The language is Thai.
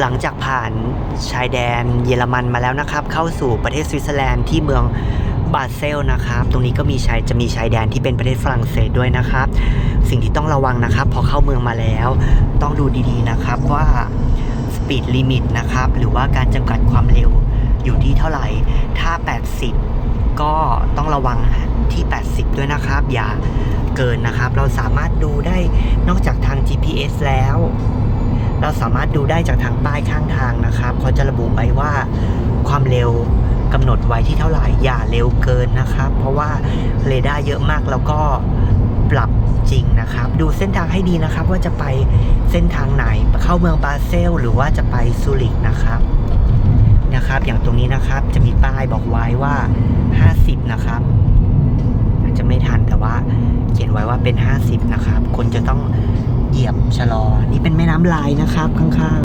หลังจากผ่านชายแดนเยอรมันมาแล้วนะครับ เข้าสู่ประเทศสวิตเซอร์แลนด์ที่เมืองบาเซลนะครับ ตรงนี้ก็มีชายจะมีชายแดนที่เป็นประเทศฝรั่งเศสด้วยนะครับ สิ่งที่ต้องระวังนะครับ พอเข้าเมืองมาแล้ว ต้องดูดีๆนะครับว่าสปีดลิมิตนะครับ หรือว่าการจำกัดความเร็วอยู่ที่เท่าไหร่ ถ้า 80 ก็ต้องระวังที่ 80 ด้วยนะครับ อย่าเกินนะครับ เราสามารถดูได้นอกจากทาง GPS แล้ว เราสามารถดูได้จากทางป้ายข้างทางนะครับเขาจะระบุไว้ว่าความเร็วกำหนดไว้ที่เท่าไหร่อย่าเร็วเกินนะครับ เพราะว่าเรดาร์เยอะมากแล้วก็ปรับจริงนะครับ ดูเส้นทางให้ดีนะครับ ว่าจะไปเส้นทางไหนเข้าเมืองบาเซล หรือว่าจะไปซูริกนะครับนะครับ อย่างตรงนี้นะครับจะมีป้ายบอกไว้ว่า 50 นะครับอาจจะไม่ทันแต่ว่า เขียนไว้ว่าเป็น 50 นะครับ คนจะต้อง เหยียบชะลอ นี่เป็นแม่น้ำลายนะครับข้างๆ